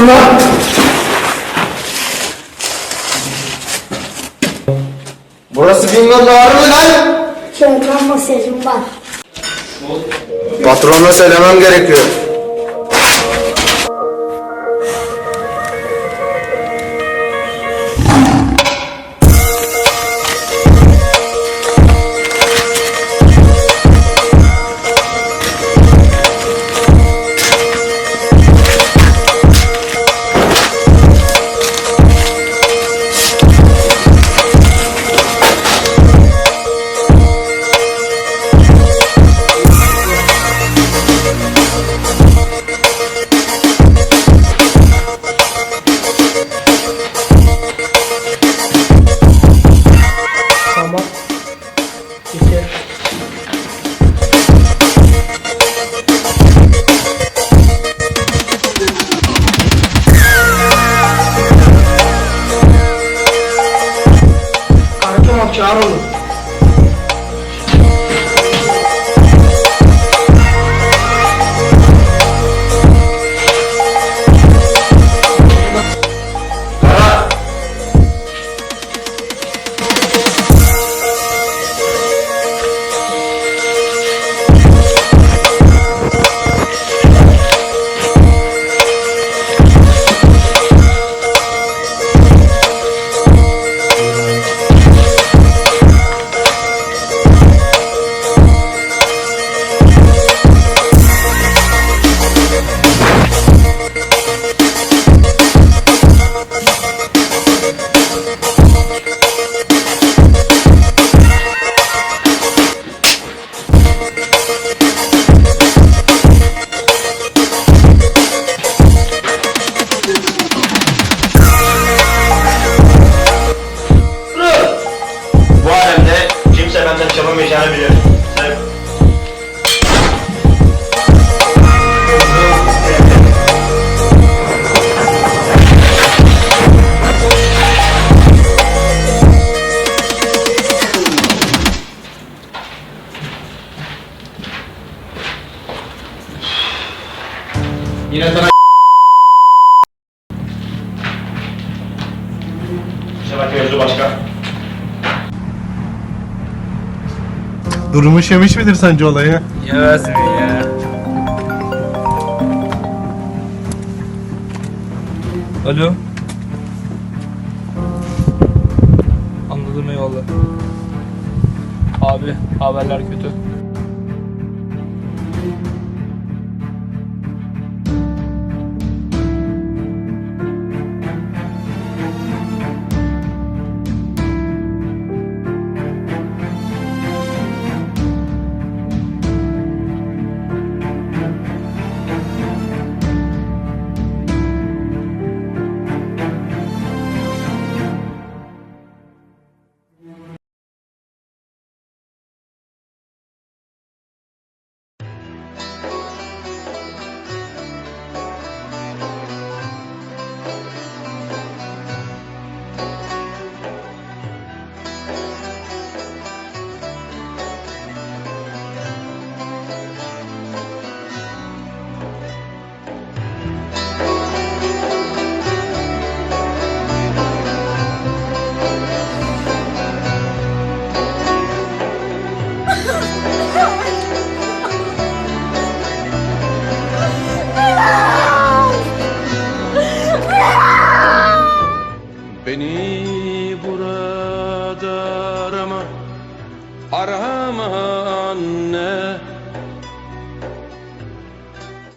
lan? Burası bingonun ağrı mı lan? Telefon mesajım var. Patronla söylemem gerekiyor. Ciebie. Ile to na... Trzeba jakiegoś żubaczka. Durmuş yemiş midir sence olayı? Yemez mi ya? Alo. Anladım eyvallah. Abi haberler kötü.